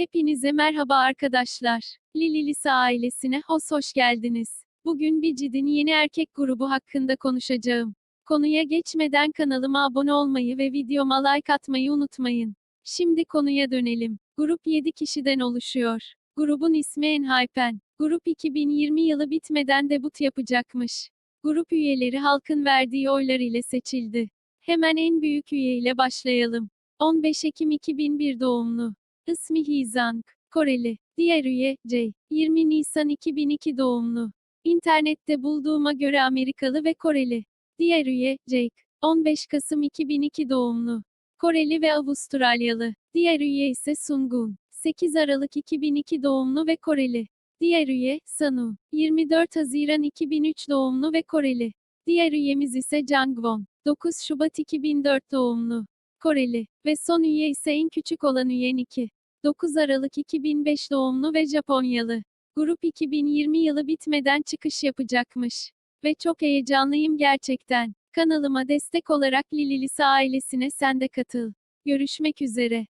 Hepinize merhaba arkadaşlar. Lililisa ailesine hoş hoş geldiniz. Bugün Bicid'in yeni erkek grubu hakkında konuşacağım. Konuya geçmeden kanalıma abone olmayı ve videoma like atmayı unutmayın. Şimdi konuya dönelim. Grup 7 kişiden oluşuyor. Grubun ismi Enhypen. Grup 2020 yılı bitmeden debut yapacakmış. Grup üyeleri halkın verdiği oylar ile seçildi. Hemen en büyük üye ile başlayalım. 15 Ekim 2001 doğumlu. İsmi Hizang, Koreli. Diğer üye, J. 20 Nisan 2002 doğumlu. İnternette bulduğuma göre Amerikalı ve Koreli. Diğer üye, Jake. 15 Kasım 2002 doğumlu. Koreli ve Avustralyalı. Diğer üye ise Sungun. 8 Aralık 2002 doğumlu ve Koreli. Diğer üye, Sanu. 24 Haziran 2003 doğumlu ve Koreli. Diğer üyemiz ise Jangwon. 9 Şubat 2004 doğumlu. Koreli. Ve son üye ise en küçük olan üye Niki. 9 Aralık 2005 doğumlu ve Japonyalı. Grup 2020 yılı bitmeden çıkış yapacakmış. Ve çok heyecanlıyım gerçekten. Kanalıma destek olarak Lililisa ailesine sen de katıl. Görüşmek üzere.